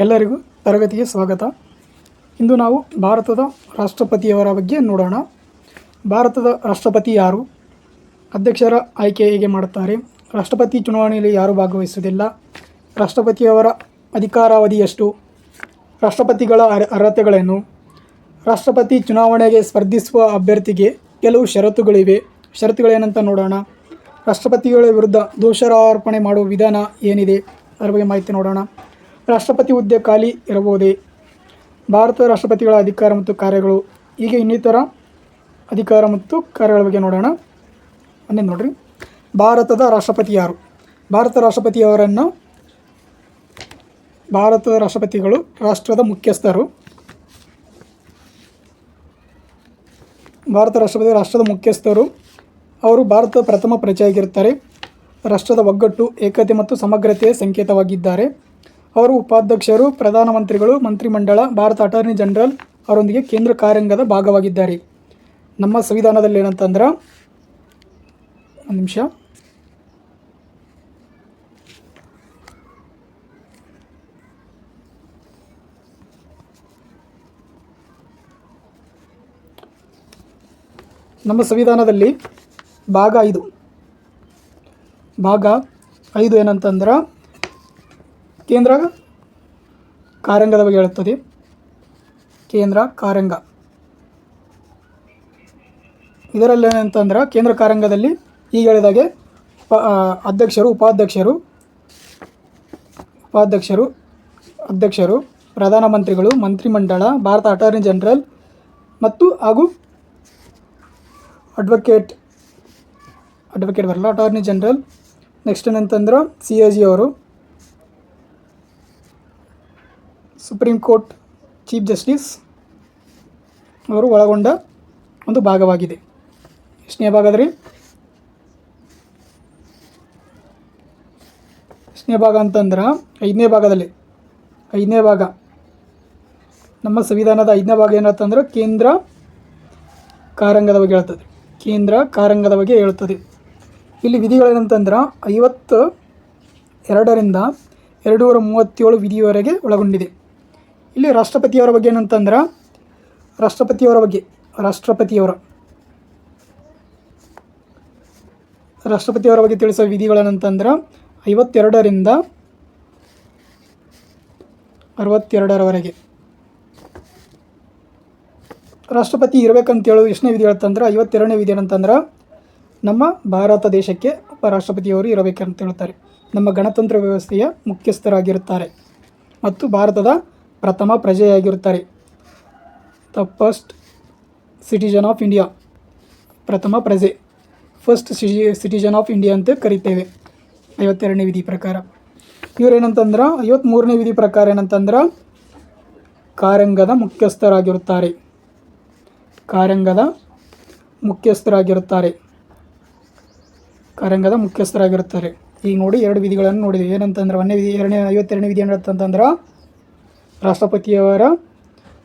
ಎಲ್ಲರಿಗೂ ತರಗತಿಗೆ ಸ್ವಾಗತ. ಇಂದು ನಾವು ಭಾರತದ ರಾಷ್ಟ್ರಪತಿಯವರ ಬಗ್ಗೆ ನೋಡೋಣ. ಭಾರತದ ರಾಷ್ಟ್ರಪತಿ ಯಾರು? ಅಧ್ಯಕ್ಷರ ಆಯ್ಕೆ ಹೇಗೆ ಮಾಡುತ್ತಾರೆ? ರಾಷ್ಟ್ರಪತಿ ಚುನಾವಣೆಯಲ್ಲಿ ಯಾರು ಭಾಗವಹಿಸುವುದಿಲ್ಲ? ರಾಷ್ಟ್ರಪತಿಯವರ ಅಧಿಕಾರಾವಧಿ ಎಷ್ಟು? ರಾಷ್ಟ್ರಪತಿಗಳ ಅರ್- ಅರ್ಹತೆಗಳೇನು? ರಾಷ್ಟ್ರಪತಿ ಚುನಾವಣೆಗೆ ಸ್ಪರ್ಧಿಸುವ ಅಭ್ಯರ್ಥಿಗೆ ಕೆಲವು ಷರತ್ತುಗಳಿವೆ. ಷರತ್ತುಗಳೇನಂತ ನೋಡೋಣ. ರಾಷ್ಟ್ರಪತಿಗಳ ವಿರುದ್ಧ ದೋಷಾರೋಪಣೆ ಮಾಡುವ ವಿಧಾನ ಏನಿದೆ? ಅದರ ಬಗ್ಗೆ ಮಾಹಿತಿ ನೋಡೋಣ. ರಾಷ್ಟ್ರಪತಿ ಹುದ್ದೆ ಖಾಲಿ ಇರಬಹುದೇ? ಭಾರತದ ರಾಷ್ಟ್ರಪತಿಗಳ ಅಧಿಕಾರ ಮತ್ತು ಕಾರ್ಯಗಳು ಹೀಗೆ ಇನ್ನಿತರ ಅಧಿಕಾರ ಮತ್ತು ಕಾರ್ಯಗಳ ಬಗ್ಗೆ ನೋಡೋಣ. ಒಂದೇ ನೋಡ್ರಿ. ಭಾರತದ ರಾಷ್ಟ್ರಪತಿ ಯಾರು? ಭಾರತ ರಾಷ್ಟ್ರಪತಿಯವರನ್ನು ಭಾರತದ ರಾಷ್ಟ್ರಪತಿಗಳು ರಾಷ್ಟ್ರದ ಮುಖ್ಯಸ್ಥರು. ಭಾರತ ರಾಷ್ಟ್ರಪತಿ ರಾಷ್ಟ್ರದ ಮುಖ್ಯಸ್ಥರು. ಅವರು ಭಾರತದ ಪ್ರಥಮ ಪ್ರಜೆಯಾಗಿರುತ್ತಾರೆ. ರಾಷ್ಟ್ರದ ಒಗ್ಗಟ್ಟು, ಏಕತೆ ಮತ್ತು ಸಮಗ್ರತೆಯ ಸಂಕೇತವಾಗಿದ್ದಾರೆ. ಅವರು ಉಪಾಧ್ಯಕ್ಷರು ಪ್ರಧಾನಮಂತ್ರಿಗಳು ಮಂತ್ರಿಮಂಡಲ ಭಾರತ ಅಟಾರ್ನಿ ಜನರಲ್ ಅವರೊಂದಿಗೆ ಕೇಂದ್ರ ಕಾರ್ಯಾಂಗದ ಭಾಗವಾಗಿದ್ದಾರೆ. ನಮ್ಮ ಸಂವಿಧಾನದಲ್ಲಿ ಏನಂತಂದ್ರೆ, ಒಂದು ನಿಮಿಷ. ನಮ್ಮ ಸಂವಿಧಾನದಲ್ಲಿ ಭಾಗ ಐದು. ಭಾಗ ಐದು ಏನಂತಂದ್ರೆ ಕೇಂದ್ರ ಕಾರಂಗದ ಬಗ್ಗೆ ಹೇಳುತ್ತದೆ. ಕೇಂದ್ರ ಕಾರಂಗ. ಇದರಲ್ಲಿ ಏನಂತಂದ್ರೆ ಕೇಂದ್ರ ಕಾರಂಗದಲ್ಲಿ ಈಗ ಹೇಳಿದಾಗೆ ಆ, ಅಧ್ಯಕ್ಷರು ಉಪಾಧ್ಯಕ್ಷರು ಉಪಾಧ್ಯಕ್ಷರು ಅಧ್ಯಕ್ಷರು ಪ್ರಧಾನಮಂತ್ರಿಗಳು ಮಂತ್ರಿಮಂಡಲ ಭಾರತ ಅಟಾರ್ನಿ ಜನರಲ್ ಮತ್ತು ಹಾಗೂ ಅಡ್ವೊಕೇಟ್ ಅಡ್ವೊಕೇಟ್ ಬರಲ್ಲ ಅಟಾರ್ನಿ ಜನರಲ್. ನೆಕ್ಸ್ಟ್ ಏನಂತಂದ್ರೆ ಸಿ ಎ ಜಿ ಅವರು ಸುಪ್ರೀಂ ಕೋರ್ಟ್ ಚೀಫ್ ಜಸ್ಟಿಸ್ ಅವರು ಒಳಗೊಂಡ ಒಂದು ಭಾಗವಾಗಿದೆ. ಎಷ್ಟನೇ ಭಾಗ ಅದ್ರಿ ಎಷ್ಟನೇ ಭಾಗ ಅಂತಂದ್ರೆ ಐದನೇ ಭಾಗದಲ್ಲಿ. ಐದನೇ ಭಾಗ. ನಮ್ಮ ಸಂವಿಧಾನದ ಐದನೇ ಭಾಗ ಏನಂತಂದ್ರೆ ಕೇಂದ್ರ ಕಾರಂಗದ ಬಗ್ಗೆ ಹೇಳ್ತದೆ. ಕೇಂದ್ರ ಕಾರಂಗದ ಬಗ್ಗೆ ಹೇಳ್ತದೆ. ಇಲ್ಲಿ ವಿಧಿಗಳೇನಂತಂದ್ರೆ ಐವತ್ತು ಎರಡರಿಂದ ಎರಡುನೂರ ಮೂವತ್ತೇಳು ವಿಧಿಯವರೆಗೆ ಒಳಗೊಂಡಿದೆ. ಇಲ್ಲಿ ರಾಷ್ಟ್ರಪತಿಯವರ ಬಗ್ಗೆ ಏನಂತಂದ್ರೆ, ರಾಷ್ಟ್ರಪತಿಯವರ ಬಗ್ಗೆ, ರಾಷ್ಟ್ರಪತಿಯವರ. ರಾಷ್ಟ್ರಪತಿಯವರ ಬಗ್ಗೆ ತಿಳಿಸುವ ವಿಧಿಗಳೇನಂತಂದ್ರೆ, ಐವತ್ತೆರಡರಿಂದ ಅರವತ್ತೆರಡರವರೆಗೆ. ರಾಷ್ಟ್ರಪತಿ ಇರಬೇಕಂತ ಹೇಳೋದು ಎಷ್ಟನೇ ವಿಧಿ ಹೇಳ್ತಂದ್ರೆ, ಐವತ್ತೆರಡನೇ ವಿಧಿ ಏನಂತಂದ್ರೆ, ನಮ್ಮ ಭಾರತ ದೇಶಕ್ಕೆ ಒಬ್ಬ ರಾಷ್ಟ್ರಪತಿಯವರು ಇರಬೇಕಂತ ಹೇಳ್ತಾರೆ. ನಮ್ಮ ಗಣತಂತ್ರ ವ್ಯವಸ್ಥೆಯ ಮುಖ್ಯಸ್ಥರಾಗಿರುತ್ತಾರೆ. ಮತ್ತು ಭಾರತದ ಪ್ರಥಮ ಪ್ರಜೆಯಾಗಿರುತ್ತಾರೆ. The first citizen of India ಪ್ರಥಮ ಪ್ರಜೆ. First city citizen of India ಅಂತ ಕರಿತೇವೆ. ಐವತ್ತೆರಡನೇ ವಿಧಿ ಪ್ರಕಾರ. ಇವರೇನಂತಂದ್ರೆ ಐವತ್ತ್ಮೂರನೇ ವಿಧಿ ಪ್ರಕಾರ ಏನಂತಂದ್ರೆ ಕಾರ್ಯಾಂಗದ ಮುಖ್ಯಸ್ಥರಾಗಿರುತ್ತಾರೆ. ಕಾರ್ಯಾಂಗದ ಮುಖ್ಯಸ್ಥರಾಗಿರುತ್ತಾರೆ. ಕಾರ್ಯಾಂಗದ ಮುಖ್ಯಸ್ಥರಾಗಿರುತ್ತಾರೆ. ಈಗ ನೋಡಿ ಎರಡು ವಿಧಿಗಳನ್ನು ನೋಡಿದ್ವಿ ಏನಂತಂದ್ರೆ ಒಂದನೇ ವಿಧಿ, ಎರಡನೇ, ಐವತ್ತೆರಡನೇ ವಿಧಿ ಏನಂತಂದ್ರೆ ರಾಷ್ಟ್ರಪತಿಯವರ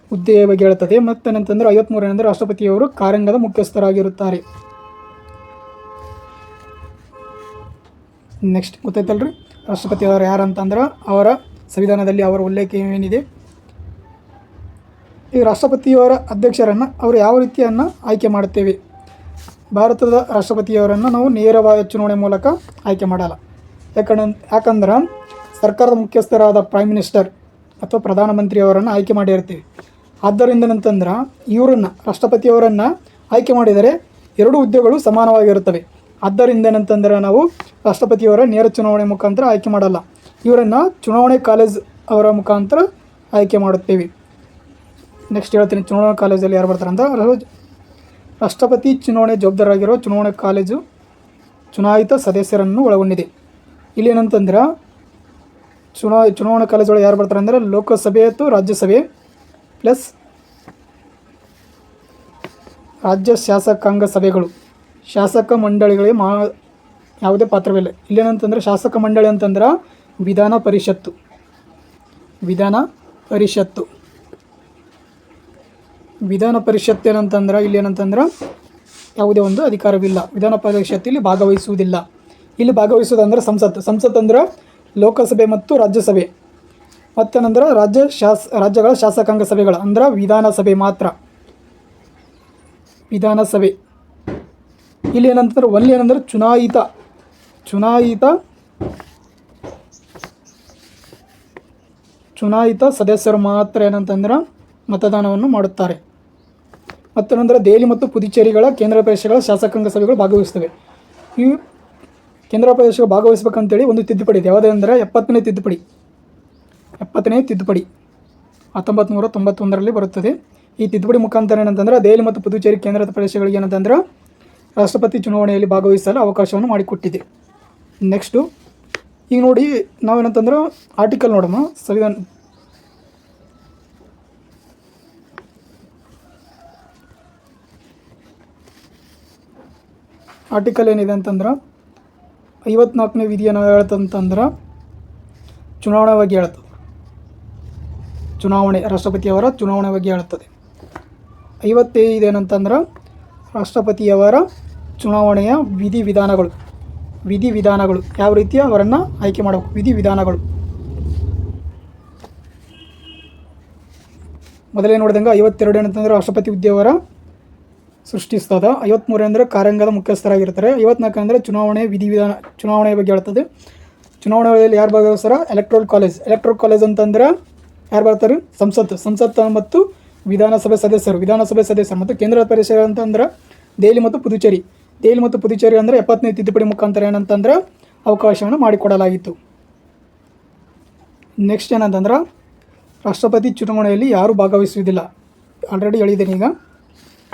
ಹುದ್ದೆಯ ಬಗ್ಗೆ ಹೇಳ್ತದೆ ಮತ್ತು ಏನಂತಂದ್ರೆ ರಾಷ್ಟ್ರಪತಿಯವರು ಕಾರ್ಯಾಂಗದ ಮುಖ್ಯಸ್ಥರಾಗಿರುತ್ತಾರೆ. ನೆಕ್ಸ್ಟ್ ಗೊತ್ತಾಯ್ತಲ್ರಿ? ರಾಷ್ಟ್ರಪತಿಯವರು ಯಾರಂತಂದ್ರೆ ಅವರ ಸಂವಿಧಾನದಲ್ಲಿ ಅವರ ಉಲ್ಲೇಖ ಏನಿದೆ? ಈ ರಾಷ್ಟ್ರಪತಿಯವರ ಅಧ್ಯಕ್ಷರನ್ನು ಅವರು ಯಾವ ರೀತಿಯನ್ನು ಆಯ್ಕೆ ಮಾಡುತ್ತೇವೆ? ಭಾರತದ ರಾಷ್ಟ್ರಪತಿಯವರನ್ನು ನಾವು ನೇರವಾದ ಚುನಾವಣೆ ಮೂಲಕ ಆಯ್ಕೆ ಮಾಡಲ್ಲ. ಯಾಕಂದ್ರೆ ಯಾಕಂದ್ರೆ ಸರ್ಕಾರದ ಮುಖ್ಯಸ್ಥರಾದ ಪ್ರೈಮ್ ಮಿನಿಸ್ಟರ್ ಅಥವಾ ಪ್ರಧಾನಮಂತ್ರಿಯವರನ್ನು ಆಯ್ಕೆ ಮಾಡಿರ್ತೀವಿ. ಆದ್ದರಿಂದ ಏನಂತಂದ್ರೆ, ಇವರನ್ನು, ರಾಷ್ಟ್ರಪತಿಯವರನ್ನು ಆಯ್ಕೆ ಮಾಡಿದರೆ ಎರಡು ಹುದ್ದೆಗಳು ಸಮಾನವಾಗಿರುತ್ತವೆ. ಆದ್ದರಿಂದ ಏನಂತಂದ್ರೆ, ನಾವು ರಾಷ್ಟ್ರಪತಿಯವರ ನೇರ ಚುನಾವಣೆ ಮುಖಾಂತರ ಆಯ್ಕೆ ಮಾಡಲ್ಲ. ಇವರನ್ನು ಚುನಾವಣೆ ಕಾಲೇಜ್ ಅವರ ಮುಖಾಂತರ ಆಯ್ಕೆ ಮಾಡುತ್ತೇವೆ. ನೆಕ್ಸ್ಟ್ ಹೇಳ್ತೀನಿ, ಚುನಾವಣಾ ಕಾಲೇಜಲ್ಲಿ ಯಾರು ಬರ್ತಾರೆ ಅಂತ ರಾಷ್ಟ್ರಪತಿ ಚುನಾವಣೆ ಜವಾಬ್ದಾರರಾಗಿರುವ ಚುನಾವಣಾ ಕಾಲೇಜು ಚುನಾಯಿತ ಸದಸ್ಯರನ್ನು ಒಳಗೊಂಡಿದೆ. ಇಲ್ಲಿ ಏನಂತಂದ್ರೆ ಚುನಾ, ಚುನಾವಣಾ ಕಾಲೇಜ್ ಒಳಗೆ ಯಾರು ಬರ್ತಾರೆ ಅಂದರೆ ಲೋಕಸಭೆ ಮತ್ತು ರಾಜ್ಯಸಭೆ. ಪ್ಲಸ್ ರಾಜ್ಯ ಶಾಸಕಾಂಗ ಸಭೆಗಳು. ಶಾಸಕ ಮಂಡಳಿಗಳಿಗೆ ಮಾ ಯಾವುದೇ ಪಾತ್ರವಿಲ್ಲ. ಇಲ್ಲೇನಂತಂದರೆ ಶಾಸಕ ಮಂಡಳಿ ಅಂತಂದ್ರೆ ವಿಧಾನ ಪರಿಷತ್ತು. ವಿಧಾನ ಪರಿಷತ್ತು. ವಿಧಾನ ಪರಿಷತ್ತು ಏನಂತಂದ್ರೆ ಇಲ್ಲಿ ಏನಂತಂದ್ರೆ ಯಾವುದೇ ಒಂದು ಅಧಿಕಾರವಿಲ್ಲ. ವಿಧಾನ ಪರಿಷತ್ತು ಇಲ್ಲಿ ಭಾಗವಹಿಸುವುದಿಲ್ಲ. ಇಲ್ಲಿ ಭಾಗವಹಿಸುವುದಂದ್ರೆ ಸಂಸತ್. ಸಂಸತ್ ಅಂದ್ರೆ ಲೋಕಸಭೆ ಮತ್ತು ರಾಜ್ಯಸಭೆ. ಮತ್ತೇನಂದ್ರೆ ರಾಜ್ಯ ಶಾಸ, ರಾಜ್ಯಗಳ ಶಾಸಕಾಂಗ ಸಭೆಗಳು, ಅಂದ್ರೆ ವಿಧಾನಸಭೆ ಮಾತ್ರ. ವಿಧಾನಸಭೆ. ಇಲ್ಲಿ ಏನಂತಂದ್ರೆ, ಒಲ್ಲಿ ಏನಂದ್ರೆ ಚುನಾಯಿತ. ಚುನಾಯಿತ ಚುನಾಯಿತ ಸದಸ್ಯರು ಮಾತ್ರ ಏನಂತಂದ್ರೆ ಮತದಾನವನ್ನು ಮಾಡುತ್ತಾರೆ. ಮತ್ತು ನಂತರ ದೆಹಲಿ ಮತ್ತು ಪುದುಚೇರಿಗಳ ಕೇಂದ್ರ ಪ್ರದೇಶಗಳ ಶಾಸಕಾಂಗ ಸಭೆಗಳು ಭಾಗವಹಿಸ್ತವೆ ಈ ಕೇಂದ್ರ ಪ್ರದೇಶಗಳು ಭಾಗವಹಿಸಬೇಕಂತೇಳಿ ಒಂದು ತಿದ್ದುಪಡಿ ಇದೆ. ಯಾವುದಂದ್ರೆ ಎಪ್ಪತ್ತನೇ ತಿದ್ದುಪಡಿ. ಎಪ್ಪತ್ತನೇ ತಿದ್ದುಪಡಿ. ಹತ್ತೊಂಬತ್ತು ನೂರ ತೊಂಬತ್ತೊಂದರಲ್ಲಿ ಬರುತ್ತದೆ. ಈ ತಿದ್ದುಪಡಿ ಮುಖಾಂತರ ಏನಂತಂದ್ರೆ ದೆಹಲಿ ಮತ್ತು ಪುದುಚೇರಿ ಕೇಂದ್ರ ಪ್ರದೇಶಗಳಿಗೆ ಏನಂತಂದ್ರೆ ರಾಷ್ಟ್ರಪತಿ ಚುನಾವಣೆಯಲ್ಲಿ ಭಾಗವಹಿಸಲು ಅವಕಾಶವನ್ನು ಮಾಡಿಕೊಟ್ಟಿದೆ. ನೆಕ್ಸ್ಟು ಈಗ ನೋಡಿ ನಾವೇನಂತಂದ್ರೆ ಆರ್ಟಿಕಲ್ ನೋಡೋಣ. ಸಂವಿಧಾನ ಆರ್ಟಿಕಲ್ ಏನಿದೆ ಅಂತಂದ್ರೆ ಐವತ್ನಾಲ್ಕನೇ ವಿಧಿ ಏನೋ ಹೇಳ್ತಂತಂದ್ರೆ ಚುನಾವಣೆ ಬಗ್ಗೆ ಹೇಳ್ತದೆ. ಚುನಾವಣೆ ರಾಷ್ಟ್ರಪತಿಯವರ ಚುನಾವಣೆ ಬಗ್ಗೆ ಹೇಳ್ತದೆ. ಐವತ್ತೈದು ಏನಂತಂದ್ರೆ ರಾಷ್ಟ್ರಪತಿಯವರ ಚುನಾವಣೆಯ ವಿಧಿವಿಧಾನಗಳು ವಿಧಿವಿಧಾನಗಳು ವಿಧಿ ವಿಧಾನಗಳು ಯಾವ ರೀತಿ ಅವರನ್ನು ಆಯ್ಕೆ ಮಾಡಬೇಕು ವಿಧಿವಿಧಾನಗಳು ಮೊದಲೇ ನೋಡಿದಂಗೆ ಐವತ್ತೆರಡು ಏನಂತಂದ್ರೆ ರಾಷ್ಟ್ರಪತಿ ಹುದ್ದೆಯವರ ಸೃಷ್ಟಿಸ್ತದ. ಐವತ್ತ್ಮೂರು ಅಂದರೆ ಕಾರ್ಯಾಂಗದ ಮುಖ್ಯಸ್ಥರಾಗಿರ್ತಾರೆ. ಐವತ್ನಾಲ್ಕು ಅಂದರೆ ಚುನಾವಣೆ ವಿಧಿವಿಧಾನ, ಚುನಾವಣೆ ಬಗ್ಗೆ ಹೇಳ್ತದೆ. ಚುನಾವಣೆಯಲ್ಲಿ ಯಾರು ಭಾಗವಹಿಸ್ತಾರ? ಎಲೆಕ್ಟ್ರಲ್ ಕಾಲೇಜ್ ಎಲೆಕ್ಟ್ರಲ್ ಕಾಲೇಜ್ ಅಂತಂದ್ರೆ ಯಾರು ಬರ್ತಾರೆ? ಸಂಸತ್ತು ಸಂಸತ್ ಮತ್ತು ವಿಧಾನಸಭೆ ಸದಸ್ಯರು ವಿಧಾನಸಭೆ ಸದಸ್ಯರು ಮತ್ತು ಕೇಂದ್ರ ಪರಿಸರ ಅಂತಂದ್ರೆ ದೆಹಲಿ ಮತ್ತು ಪುದುಚೇರಿ. ದೆಹಲಿ ಮತ್ತು ಪುದುಚೇರಿ ಅಂದರೆ ಎಪ್ಪತ್ತನೇ ತಿದ್ದುಪಡಿ ಮುಖಾಂತರ ಏನಂತಂದ್ರೆ ಅವಕಾಶವನ್ನು ಮಾಡಿಕೊಡಲಾಗಿತ್ತು. ನೆಕ್ಸ್ಟ್ ಏನಂತಂದ್ರೆ ರಾಷ್ಟ್ರಪತಿ ಚುನಾವಣೆಯಲ್ಲಿ ಯಾರೂ ಭಾಗವಹಿಸುವುದಿಲ್ಲ. ಆಲ್ರೆಡಿ ಹೇಳಿದ್ದೀನಿ ಈಗ.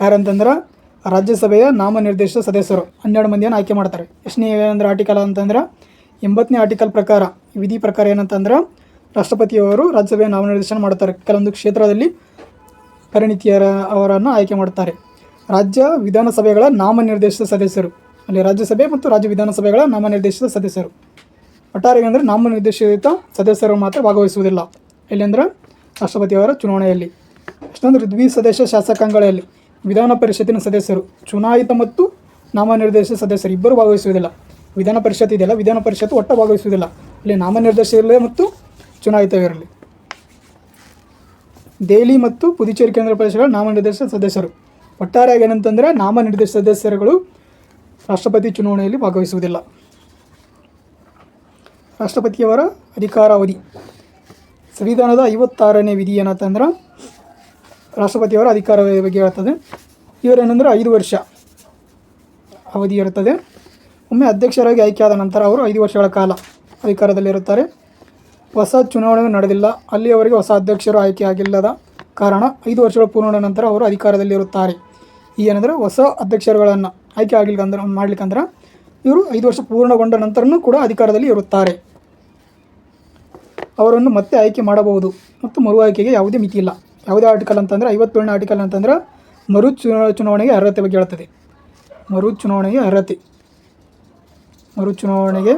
ಯಾರಂತಂದ್ರೆ ರಾಜ್ಯಸಭೆಯ ನಾಮನಿರ್ದೇಶಿತ ಸದಸ್ಯರು. ಹನ್ನೆರಡು ಮಂದಿಯನ್ನು ಆಯ್ಕೆ ಮಾಡ್ತಾರೆ. ಎಷ್ಟನೇ ಏನಂದ್ರೆ ಆರ್ಟಿಕಲ್ ಅಂತಂದ್ರೆ ಎಂಬತ್ತನೇ ಆರ್ಟಿಕಲ್ ಪ್ರಕಾರ. ವಿಧಿ ಪ್ರಕಾರ ಏನಂತಂದ್ರೆ ರಾಷ್ಟ್ರಪತಿಯವರು ರಾಜ್ಯಸಭೆಯ ನಾಮನಿರ್ದೇಶನ ಮಾಡ್ತಾರೆ. ಕೆಲವೊಂದು ಕ್ಷೇತ್ರದಲ್ಲಿ ಪರಿಣಿತಿಯರ ಅವರನ್ನು ಆಯ್ಕೆ ಮಾಡ್ತಾರೆ. ರಾಜ್ಯ ವಿಧಾನಸಭೆಗಳ ನಾಮನಿರ್ದೇಶಿತ ಸದಸ್ಯರು. ಅಲ್ಲಿ ರಾಜ್ಯಸಭೆ ಮತ್ತು ರಾಜ್ಯ ವಿಧಾನಸಭೆಗಳ ನಾಮನಿರ್ದೇಶಿತ ಸದಸ್ಯರು. ಒಟ್ಟಾರೆ ಅಂದರೆ ನಾಮನಿರ್ದೇಶಿತ ಸದಸ್ಯರು ಮಾತ್ರ ಭಾಗವಹಿಸುವುದಿಲ್ಲ. ಎಲ್ಲಿಂದ್ರೆ ರಾಷ್ಟ್ರಪತಿಯವರ ಚುನಾವಣೆಯಲ್ಲಿ. ಅಷ್ಟೊಂದು ದ್ವಿಸದಸ್ಯ ಶಾಸಕಾಂಗಗಳಲ್ಲಿ. ವಿಧಾನ ಪರಿಷತ್ತಿನ ಸದಸ್ಯರು, ಚುನಾಯಿತ ಮತ್ತು ನಾಮನಿರ್ದೇಶಿತ ಸದಸ್ಯರು ಇಬ್ಬರು ಭಾಗವಹಿಸುವುದಿಲ್ಲ. ವಿಧಾನ ಪರಿಷತ್ ಇದೆಯಲ್ಲ, ವಿಧಾನ ಪರಿಷತ್ತು ಒಟ್ಟ ಭಾಗವಹಿಸುವುದಿಲ್ಲ. ಇಲ್ಲಿ ನಾಮನಿರ್ದೇಶ ಇರಲಿ ಮತ್ತು ಚುನಾಯಿತವಿರಲಿ ದೆಹಲಿ ಮತ್ತು ಪುದುಚೇರಿ ಕೇಂದ್ರ ಪ್ರದೇಶಗಳ ನಾಮನಿರ್ದೇಶಿತ ಸದಸ್ಯರು. ಒಟ್ಟಾರೆಯಾಗಿ ಏನಂತಂದರೆ ನಾಮನಿರ್ದೇಶಿತ ಸದಸ್ಯರುಗಳು ರಾಷ್ಟ್ರಪತಿ ಚುನಾವಣೆಯಲ್ಲಿ ಭಾಗವಹಿಸುವುದಿಲ್ಲ. ರಾಷ್ಟ್ರಪತಿಯವರ ಅಧಿಕಾರಾವಧಿ. ಸಂವಿಧಾನದ ಐವತ್ತಾರನೇ ವಿಧಿ ಏನಂತಂದ್ರೆ ರಾಷ್ಟ್ರಪತಿಯವರ ಅಧಿಕಾರ ಬಗ್ಗೆ ಹೇಳ್ತದೆ ಇವರೇನೆಂದರೆ ಐದು ವರ್ಷ ಅವಧಿ ಇರುತ್ತದೆ. ಒಮ್ಮೆ ಅಧ್ಯಕ್ಷರಾಗಿ ಆಯ್ಕೆಯಾದ ನಂತರ ಅವರು ಐದು ವರ್ಷಗಳ ಕಾಲ ಅಧಿಕಾರದಲ್ಲಿರುತ್ತಾರೆ. ಹೊಸ ಚುನಾವಣೆ ನಡೆದಿಲ್ಲ. ಅಲ್ಲಿಯವರೆಗೆ ಹೊಸ ಅಧ್ಯಕ್ಷರು ಆಯ್ಕೆಯಾಗಿಲ್ಲದ ಕಾರಣ ಐದು ವರ್ಷಗಳ ಪೂರ್ಣ ನಂತರ ಅವರು ಅಧಿಕಾರದಲ್ಲಿರುತ್ತಾರೆ. ಈ ಏನಂದರೆ ಹೊಸ ಅಧ್ಯಕ್ಷರುಗಳನ್ನು ಆಯ್ಕೆ ಆಗಿಲ್ಲ ಅಂದ್ರೆ ಮಾಡ್ಲಿಕ್ಕಂದ್ರೆ ಇವರು ಐದು ವರ್ಷ ಪೂರ್ಣಗೊಂಡ ನಂತರನೂ ಕೂಡ ಅಧಿಕಾರದಲ್ಲಿ ಇರುತ್ತಾರೆ. ಅವರನ್ನು ಮತ್ತೆ ಆಯ್ಕೆ ಮಾಡಬಹುದು. ಮತ್ತು ಮರು ಆಯ್ಕೆಗೆ ಯಾವುದೇ ಮಿತಿ ಇಲ್ಲ. ಯಾವುದೇ ಆರ್ಟಿಕಲ್ ಅಂತಂದರೆ, ಐವತ್ತೇಳನೇ ಆರ್ಟಿಕಲ್ ಅಂತಂದ್ರೆ ಮರು ಚುನಾ ಚುನಾವಣೆಗೆ ಅರ್ಹತೆ ಬಗ್ಗೆ ಹೇಳ್ತದೆ. ಮರು ಚುನಾವಣೆಗೆ ಅರ್ಹತೆ. ಮರು ಚುನಾವಣೆಗೆ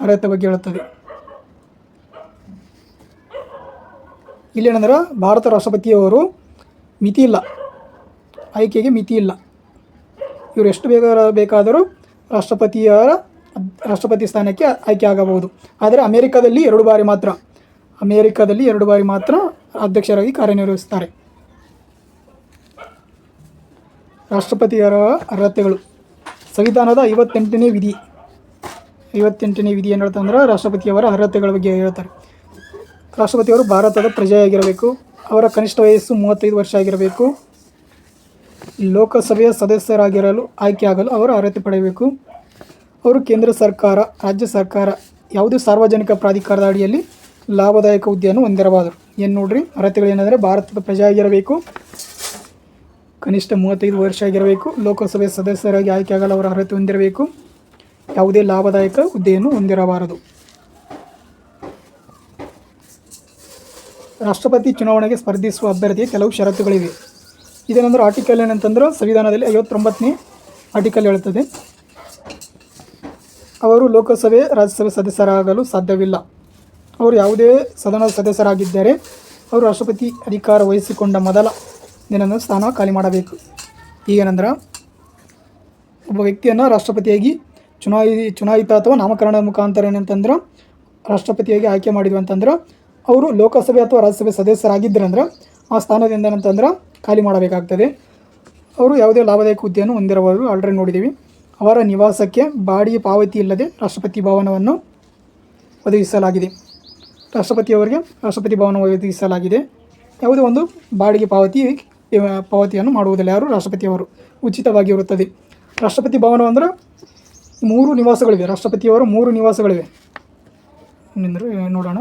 ಅರ್ಹತೆ ಬಗ್ಗೆ ಹೇಳುತ್ತದೆ ಇಲ್ಲೇನಂದ್ರೆ, ಭಾರತ ರಾಷ್ಟ್ರಪತಿಯವರು ಮಿತಿ ಇಲ್ಲ. ಆಯ್ಕೆಗೆ ಮಿತಿ ಇಲ್ಲ. ಇವರು ಎಷ್ಟು ಬೇಗ ಬೇಕಾದರೂ ರಾಷ್ಟ್ರಪತಿಯವರ, ರಾಷ್ಟ್ರಪತಿ ಸ್ಥಾನಕ್ಕೆ ಆಯ್ಕೆ ಆಗಬಹುದು. ಆದರೆ ಅಮೇರಿಕಾದಲ್ಲಿ ಎರಡು ಬಾರಿ ಮಾತ್ರ. ಅಮೇರಿಕಾದಲ್ಲಿ ಎರಡು ಬಾರಿ ಮಾತ್ರ ಅಧ್ಯಕ್ಷರಾಗಿ ಕಾರ್ಯನಿರ್ವಹಿಸುತ್ತಾರೆ. ರಾಷ್ಟ್ರಪತಿಯರ ಅರ್ಹತೆಗಳು. ಸಂವಿಧಾನದ ಐವತ್ತೆಂಟನೇ ವಿಧಿ. ಐವತ್ತೆಂಟನೇ ವಿಧಿ ಏನು ಹೇಳ್ತಂದ್ರೆ ರಾಷ್ಟ್ರಪತಿಯವರ ಅರ್ಹತೆಗಳ ಬಗ್ಗೆ ಹೇಳ್ತಾರೆ. ರಾಷ್ಟ್ರಪತಿಯವರು ಭಾರತದ ಪ್ರಜೆಯಾಗಿರಬೇಕು. ಅವರ ಕನಿಷ್ಠ ವಯಸ್ಸು ಮೂವತ್ತೈದು ವರ್ಷ ಆಗಿರಬೇಕು. ಲೋಕಸಭೆಯ ಸದಸ್ಯರಾಗಿರಲು, ಆಯ್ಕೆಯಾಗಲು ಅವರು ಅರ್ಹತೆ ಪಡೆಯಬೇಕು. ಅವರು ಕೇಂದ್ರ ಸರ್ಕಾರ, ರಾಜ್ಯ ಸರ್ಕಾರ ಯಾವುದೇ ಸಾರ್ವಜನಿಕ ಪ್ರಾಧಿಕಾರದ ಅಡಿಯಲ್ಲಿ ಲಾಭದಾಯಕ ಹುದ್ದೆಯನ್ನು ಹೊಂದಿರಬಾರದು. ಏನು ನೋಡ್ರಿ? ಅರ್ಹತೆಗಳು ಏನಂದರೆ ಭಾರತದ ಪ್ರಜೆ ಆಗಿರಬೇಕು. ಕನಿಷ್ಠ ಮೂವತ್ತೈದು ವರ್ಷ ಆಗಿರಬೇಕು. ಲೋಕಸಭೆ ಸದಸ್ಯರಾಗಿ ಆಯ್ಕೆಯಾಗಲು ಅವರ ಅರ್ಹತೆ ಹೊಂದಿರಬೇಕು. ಯಾವುದೇ ಲಾಭದಾಯಕ ಹುದ್ದೆಯನ್ನು ಹೊಂದಿರಬಾರದು. ರಾಷ್ಟ್ರಪತಿ ಚುನಾವಣೆಗೆ ಸ್ಪರ್ಧಿಸುವ ಅಭ್ಯರ್ಥಿಯ ಕೆಲವು ಷರತ್ತುಗಳಿವೆ. ಇದೇನೆಂದ್ರೆ ಆರ್ಟಿಕಲ್ ಏನಂತಂದ್ರೆ ಸಂವಿಧಾನದಲ್ಲಿ ಐವತ್ತೊಂಬತ್ತನೇ ಆರ್ಟಿಕಲ್ ಹೇಳುತ್ತದೆ ಅವರು ಲೋಕಸಭೆ, ರಾಜ್ಯಸಭೆ ಸದಸ್ಯರಾಗಲು ಸಾಧ್ಯವಿಲ್ಲ. ಅವರು ಯಾವುದೇ ಸದನದ ಸದಸ್ಯರಾಗಿದ್ದರೆ ಅವರು ರಾಷ್ಟ್ರಪತಿ ಅಧಿಕಾರ ವಹಿಸಿಕೊಂಡ ಮೊದಲ ದಿನವನ್ನು ಸ್ಥಾನ ಖಾಲಿ ಮಾಡಬೇಕು. ಈಗೇನೆಂದ್ರೆ ಒಬ್ಬ ವ್ಯಕ್ತಿಯನ್ನು ರಾಷ್ಟ್ರಪತಿಯಾಗಿ ಚುನಾಯಿ, ಚುನಾಯಿತ ಅಥವಾ ನಾಮಕರಣದ ಮುಖಾಂತರ ಏನಂತಂದ್ರೆ ರಾಷ್ಟ್ರಪತಿಯಾಗಿ ಆಯ್ಕೆ ಮಾಡಿದ್ವಿ ಅಂತಂದ್ರೆ ಅವರು ಲೋಕಸಭೆ ಅಥವಾ ರಾಜ್ಯಸಭೆ ಸದಸ್ಯರಾಗಿದ್ದರಂದ್ರೆ ಆ ಸ್ಥಾನದಿಂದ ಏನಂತಂದ್ರೆ ಖಾಲಿ ಮಾಡಬೇಕಾಗ್ತದೆ. ಅವರು ಯಾವುದೇ ಲಾಭದಾಯಕ ಹುದ್ದೆಯನ್ನು ಹೊಂದಿರಬಹುದು ಆಲ್ರೆಡಿ ನೋಡಿದ್ದೀವಿ. ಅವರ ನಿವಾಸಕ್ಕೆ ಬಾಡಿಗೆ ಪಾವತಿ ಇಲ್ಲದೆ ರಾಷ್ಟ್ರಪತಿ ಭವನವನ್ನು ಒದಗಿಸಲಾಗಿದೆ. ರಾಷ್ಟ್ರಪತಿಯವರಿಗೆ ರಾಷ್ಟ್ರಪತಿ ಭವನ ಒದಗಿಸಲಾಗಿದೆ. ಯಾವುದೇ ಒಂದು ಬಾಡಿಗೆ ಪಾವತಿ ಪಾವತಿಯನ್ನು ಮಾಡುವುದಿಲ್ಲ. ಯಾರು? ರಾಷ್ಟ್ರಪತಿಯವರು ಉಚಿತವಾಗಿ ಇರುತ್ತದೆ. ರಾಷ್ಟ್ರಪತಿ ಭವನ ಅಂದರೆ ಮೂರು ನಿವಾಸಗಳಿವೆ. ರಾಷ್ಟ್ರಪತಿಯವರು ಮೂರು ನಿವಾಸಗಳಿವೆ. ನೋಡೋಣ.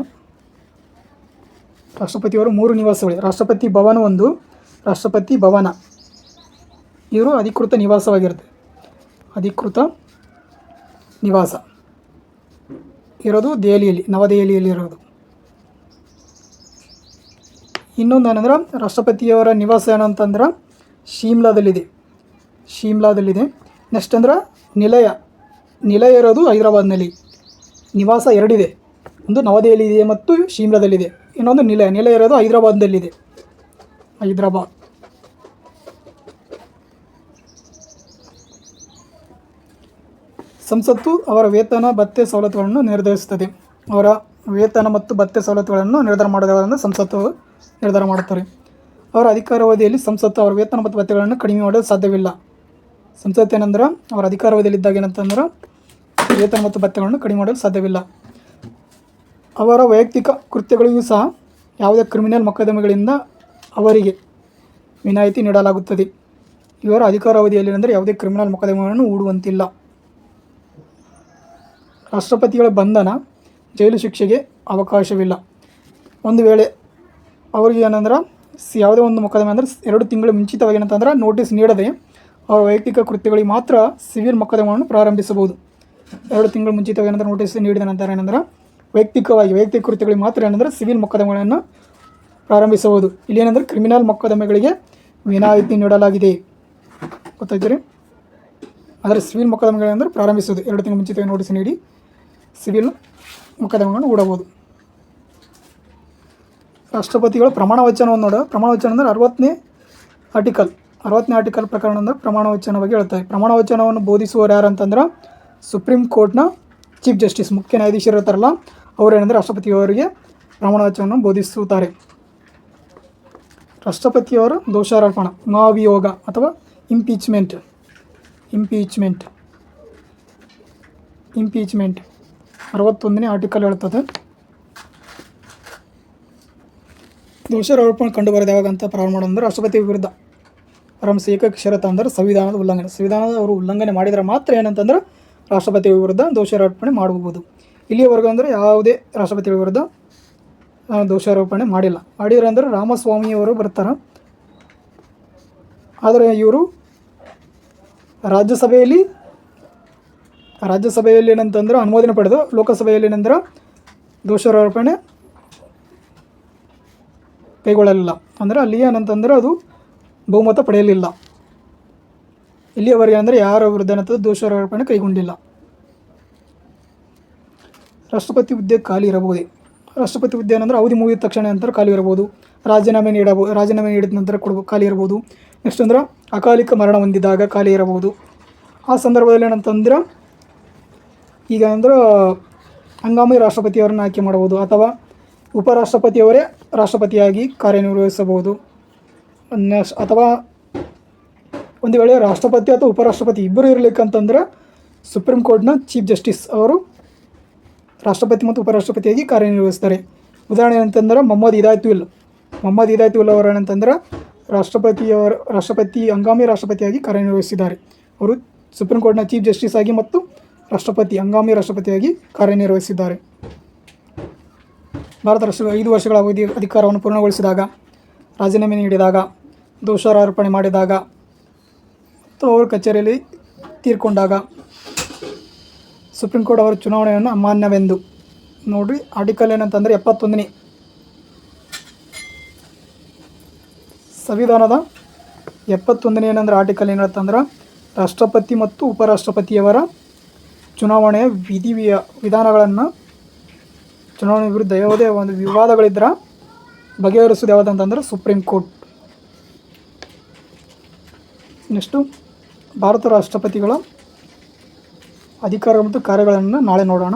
ರಾಷ್ಟ್ರಪತಿಯವರು ಮೂರು ನಿವಾಸಗಳಿವೆ. ರಾಷ್ಟ್ರಪತಿ ಭವನ ಒಂದು, ರಾಷ್ಟ್ರಪತಿ ಭವನ. ಇವರು ಅಧಿಕೃತ ನಿವಾಸವಾಗಿರುತ್ತೆ. ಅಧಿಕೃತ ನಿವಾಸ. ಇರೋದು ದೆಹಲಿಯಲ್ಲಿ, ನವದೆಹಲಿಯಲ್ಲಿ ಇರೋದು. ಇನ್ನೊಂದು ಏನಂದ್ರೆ, ರಾಷ್ಟ್ರಪತಿಯವರ ನಿವಾಸ ಏನಂತಂದ್ರೆ ಶಿಮ್ಲಾದಲ್ಲಿದೆ. ಶಿಮ್ಲಾದಲ್ಲಿದೆ. ನೆಕ್ಸ್ಟ್ ಅಂದ್ರೆ, ನಿಲಯ. ನಿಲಯ ಇರೋದು ಹೈದರಾಬಾದ್ನಲ್ಲಿ. ನಿವಾಸ ಎರಡಿದೆ. ಒಂದು ನವದೆಹಲಿ ಇದೆ ಮತ್ತು ಶಿಮ್ಲಾದಲ್ಲಿದೆ. ಇನ್ನೊಂದು ನಿಲಯ. ನಿಲಯ ಇರೋದು ಹೈದರಾಬಾದ್ನಲ್ಲಿದೆ. ಹೈದರಾಬಾದ್. ಸಂಸತ್ತು ಅವರ ವೇತನ ಭತ್ತೆ ಸವಲತ್ತುಗಳನ್ನು ನಿರ್ಧರಿಸುತ್ತದೆ. ಅವರ ವೇತನ ಮತ್ತು ಭತ್ತೆ ಸವಲತ್ತುಗಳನ್ನು ನಿರ್ಧಾರ ಮಾಡೋದನ್ನು ಸಂಸತ್ತು ನಿರ್ಧಾರ ಮಾಡುತ್ತಾರೆ. ಅವರ ಅಧಿಕಾರಾವಧಿಯಲ್ಲಿ ಸಂಸತ್ತು ಅವರ ವೇತನ ಮತ್ತು ಭತ್ತೆಗಳನ್ನು ಕಡಿಮೆ ಮಾಡಲು ಸಾಧ್ಯವಿಲ್ಲ. ಸಂಸತ್ತು ಏನಂದ್ರೆ, ಅವರ ಅಧಿಕಾರಾವಧಿಯಲ್ಲಿದ್ದಾಗ ಏನಂತಂದ್ರೆ, ವೇತನ ಮತ್ತು ಭತ್ತೆಗಳನ್ನು ಕಡಿಮೆ ಮಾಡಲು ಸಾಧ್ಯವಿಲ್ಲ. ಅವರ ವೈಯಕ್ತಿಕ ಕೃತ್ಯಗಳಿಗೂ ಸಹ ಯಾವುದೇ ಕ್ರಿಮಿನಲ್ ಮೊಕದ್ದಮೆಗಳಿಂದ ಅವರಿಗೆ ವಿನಾಯಿತಿ ನೀಡಲಾಗುತ್ತದೆ. ಇವರ ಅಧಿಕಾರಾವಧಿಯಲ್ಲಿ ಅಂದರೆ ಯಾವುದೇ ಕ್ರಿಮಿನಲ್ ಮೊಕದ್ದಮೆಗಳನ್ನು ಹೂಡುವಂತಿಲ್ಲ. ರಾಷ್ಟ್ರಪತಿಗಳ ಬಂಧನ ಜೈಲು ಶಿಕ್ಷೆಗೆ ಅವಕಾಶವಿಲ್ಲ. ಒಂದು ವೇಳೆ ಅವರಿಗೆ ಏನಂದ್ರೆ ಯಾವುದೇ ಒಂದು ಮೊಕದ್ದಮೆ ಅಂದರೆ ಎರಡು ತಿಂಗಳು ಮುಂಚಿತವಾಗಿ ಏನಂತಂದ್ರೆ ನೋಟಿಸ್ ನೀಡದೆ ಅವರ ವೈಯಕ್ತಿಕ ಕೃತ್ಯಗಳಿಗೆ ಮಾತ್ರ ಸಿವಿಲ್ ಮೊಕದ್ದಮೆಯನ್ನು ಪ್ರಾರಂಭಿಸಬಹುದು. ಎರಡು ತಿಂಗಳು ಮುಂಚಿತವಾಗಿ ಏನಂದ್ರೆ ನೋಟಿಸ್ ನೀಡಿದ ನಂತರ ಏನಂದ್ರೆ, ವೈಯಕ್ತಿಕವಾಗಿ ವೈಯಕ್ತಿಕ ಕೃತ್ಯಗಳಿಗೆ ಮಾತ್ರ ಏನಂದ್ರೆ ಸಿವಿಲ್ ಮೊಕದ್ದಮೆಗಳನ್ನು ಪ್ರಾರಂಭಿಸಬಹುದು. ಇಲ್ಲಿ ಏನಂದ್ರೆ ಕ್ರಿಮಿನಲ್ ಮೊಕದ್ದಮೆಗಳಿಗೆ ವಿನಾಯಿತಿ ನೀಡಲಾಗಿದೆ. ಗೊತ್ತಾಯ್ತೀರಿ? ಆದರೆ ಸಿವಿಲ್ ಮೊಕದ್ದಮೆಗಳಂದ್ರೆ ಪ್ರಾರಂಭಿಸೋದು. ಎರಡು ತಿಂಗಳು ಮುಂಚಿತವಾಗಿ ನೋಟಿಸ್ ನೀಡಿ ಸಿವಿಲ್ ಮೊಕದ್ದಮೆಗಳನ್ನು ಹೂಡಬಹುದು ರಾಷ್ಟ್ರಪತಿಗಳು ಪ್ರಮಾಣ ವಚನವನ್ನು ನೋಡ ಪ್ರಮಾಣ ವಚನ ಅಂದರೆ ಅರವತ್ತನೇ ಆರ್ಟಿಕಲ್ ಅರವತ್ತನೇ ಆರ್ಟಿಕಲ್ ಪ್ರಕರಣ ಅಂದರೆ ಪ್ರಮಾಣ ವಚನ ಬಗ್ಗೆ ಹೇಳ್ತಾರೆ ಪ್ರಮಾಣ ವಚನವನ್ನು ಬೋಧಿಸುವವರು ಯಾರು ಅಂತಂದ್ರೆ ಸುಪ್ರೀಂ ಕೋರ್ಟ್ನ ಚೀಫ್ ಜಸ್ಟಿಸ್, ಮುಖ್ಯ ನ್ಯಾಯಾಧೀಶರು ಇರ್ತಾರಲ್ಲ, ಅವರೇನೆಂದರೆ ರಾಷ್ಟ್ರಪತಿಯವರಿಗೆ ಪ್ರಮಾಣ ವಚನವನ್ನು ಬೋಧಿಸುತ್ತಾರೆ. ರಾಷ್ಟ್ರಪತಿಯವರ ದೋಷಾರೋಪಣ ಮಹಾಭಿಯೋಗ ಅಥವಾ ಇಂಪೀಚ್ಮೆಂಟ್ ಇಂಪೀಚ್ಮೆಂಟ್ ಇಂಪೀಚ್ಮೆಂಟ್ ಅರವತ್ತೊಂದನೇ ಆರ್ಟಿಕಲ್ ಹೇಳ್ತದೆ. ದೋಷಾರೋಪಣೆ ಕಂಡುಬರೋದು ಯಾವಾಗ ಅಂತ ಪ್ರಾರಂಭ ಮಾಡೋದಂದ್ರೆ ರಾಷ್ಟ್ರಪತಿ ವಿರುದ್ಧ. ಪರಮಸ ಏಕೈಕ ಷರತ್ತು ಅಂದ್ರೆ ಸಂವಿಧಾನದ ಉಲ್ಲಂಘನೆ. ಸಂವಿಧಾನದ ಅವರು ಉಲ್ಲಂಘನೆ ಮಾಡಿದರೆ ಮಾತ್ರ ಏನಂತಂದ್ರೆ ರಾಷ್ಟ್ರಪತಿ ವಿರುದ್ಧ ದೋಷಾರೋಪಣೆ ಮಾಡಬಹುದು. ಇಲ್ಲಿಯವರೆಗೂ ಅಂದರೆ ಯಾವುದೇ ರಾಷ್ಟ್ರಪತಿಗಳ ವಿರುದ್ಧ ದೋಷಾರೋಪಣೆ ಮಾಡಿಲ್ಲ. ಮಾಡಿದ್ರೆ ಅಂದರೆ ರಾಮಸ್ವಾಮಿಯವರು ಬರ್ತಾರೆ. ಆದರೆ ಇವರು ರಾಜ್ಯಸಭೆಯಲ್ಲಿ ರಾಜ್ಯಸಭೆಯಲ್ಲಿ ಏನಂತಂದ್ರೆ ಅನುಮೋದನೆ ಪಡೆದು ಲೋಕಸಭೆಯಲ್ಲಿ ಏನಂದ್ರೆ ದೋಷಾರೋಪಣೆ ಕೈಗೊಳ್ಳಲಿಲ್ಲ. ಅಂದರೆ ಅಲ್ಲಿ ಏನಂತಂದ್ರೆ ಅದು ಬಹುಮತ ಪಡೆಯಲಿಲ್ಲ. ಇಲ್ಲಿಯವರೆಗೆ ಅಂದರೆ ಯಾರ ವಿರುದ್ಧ ದೋಷಾರೋಪಣೆ ಕೈಗೊಂಡಿಲ್ಲ. ರಾಷ್ಟ್ರಪತಿ ಹುದ್ದೆ ಖಾಲಿ ಇರಬಹುದೇ? ರಾಷ್ಟ್ರಪತಿ ಹುದ್ದೆ ಏನಂದ್ರೆ ಅವಧಿ ಮುಗಿದ ತಕ್ಷಣ ನಂತರ ಖಾಲಿ ಇರಬಹುದು. ರಾಜೀನಾಮೆ ನೀಡಬಹುದು ರಾಜೀನಾಮೆ ನೀಡಿದ ನಂತರ ಕೊಡ ಖಾಲಿ ಇರಬಹುದು. ನೆಕ್ಸ್ಟ್ ಅಂದ್ರೆ ಅಕಾಲಿಕ ಮರಣ ಹೊಂದಿದಾಗ ಖಾಲಿ ಇರಬಹುದು. ಆ ಸಂದರ್ಭದಲ್ಲಿ ಏನಂತಂದ್ರೆ ಈಗ ಅಂದ್ರೆ ಹಂಗಾಮಿ ರಾಷ್ಟ್ರಪತಿಯವರನ್ನು ಆಯ್ಕೆ ಮಾಡಬಹುದು ಅಥವಾ ಉಪರಾಷ್ಟ್ರಪತಿಯವರೇ ರಾಷ್ಟ್ರಪತಿಯಾಗಿ ಕಾರ್ಯನಿರ್ವಹಿಸಬಹುದು. ಅಥವಾ ಒಂದು ವೇಳೆ ರಾಷ್ಟ್ರಪತಿ ಅಥವಾ ಉಪರಾಷ್ಟ್ರಪತಿ ಇಬ್ಬರು ಇರಲಿಕ್ಕಂತಂದ್ರೆ ಸುಪ್ರೀಂ ಕೋರ್ಟ್ನ ಚೀಫ್ ಜಸ್ಟಿಸ್ ಅವರು ರಾಷ್ಟ್ರಪತಿ ಮತ್ತು ಉಪರಾಷ್ಟ್ರಪತಿಯಾಗಿ ಕಾರ್ಯನಿರ್ವಹಿಸ್ತಾರೆ. ಉದಾಹರಣೆ ಏನಂತಂದ್ರೆ ಮೊಹಮ್ಮದ್ ಇದಾಯ್ತುಲ್ ಮೊಹಮ್ಮದ್ ಇದಾಯ್ತುಲ್ ಅವರು ಏನಂತಂದ್ರೆ ರಾಷ್ಟ್ರಪತಿಯವರ ರಾಷ್ಟ್ರಪತಿ ಹಂಗಾಮಿ ರಾಷ್ಟ್ರಪತಿಯಾಗಿ ಕಾರ್ಯನಿರ್ವಹಿಸಿದ್ದಾರೆ. ಅವರು ಸುಪ್ರೀಂ ಕೋರ್ಟ್ನ ಚೀಫ್ ಜಸ್ಟಿಸ್ ಆಗಿ ಮತ್ತು ರಾಷ್ಟ್ರಪತಿ, ಹಂಗಾಮಿ ರಾಷ್ಟ್ರಪತಿಯಾಗಿ ಕಾರ್ಯನಿರ್ವಹಿಸಿದ್ದಾರೆ. ಭಾರತ ರಾಷ್ಟ್ರ ಐದು ವರ್ಷಗಳ ಅವಧಿ ಅಧಿಕಾರವನ್ನು ಪೂರ್ಣಗೊಳಿಸಿದಾಗ, ರಾಜೀನಾಮೆ ನೀಡಿದಾಗ, ದೋಷಾರೋಪಣೆ ಮಾಡಿದಾಗ ಮತ್ತು ಅವರು ಕಚೇರಿಯಲ್ಲಿ ತೀರ್ಕೊಂಡಾಗ ಸುಪ್ರೀಂ ಕೋರ್ಟ್ ಅವರ ಚುನಾವಣೆಯನ್ನು ಅಮಾನ್ಯವೆಂದು ನೋಡಿರಿ ಆರ್ಟಿಕಲ್ ಏನಂತಂದರೆ ಎಪ್ಪತ್ತೊಂದನೇ ಸಂವಿಧಾನದ ಎಪ್ಪತ್ತೊಂದನೇ ಏನಂದ್ರೆ ಆರ್ಟಿಕಲ್ ಏನಂತಂದ್ರೆ ರಾಷ್ಟ್ರಪತಿ ಮತ್ತು ಉಪರಾಷ್ಟ್ರಪತಿಯವರ ಚುನಾವಣೆಯ ವಿಧಿ ವಿಧಾನಗಳನ್ನು ಚುನಾವಣೆ ವಿರುದ್ಧ ಯಾವುದೇ ಒಂದು ವಿವಾದಗಳಿದ್ರೆ ಬಗೆಹರಿಸೋದು ಯಾವುದಂತಂದ್ರೆ ಸುಪ್ರೀಂ ಕೋರ್ಟ್. ನೆಕ್ಸ್ಟು ಭಾರತ ರಾಷ್ಟ್ರಪತಿಗಳ ಅಧಿಕಾರ ಮತ್ತು ಕಾರ್ಯಗಳನ್ನು ನಾಳೆ ನೋಡೋಣ.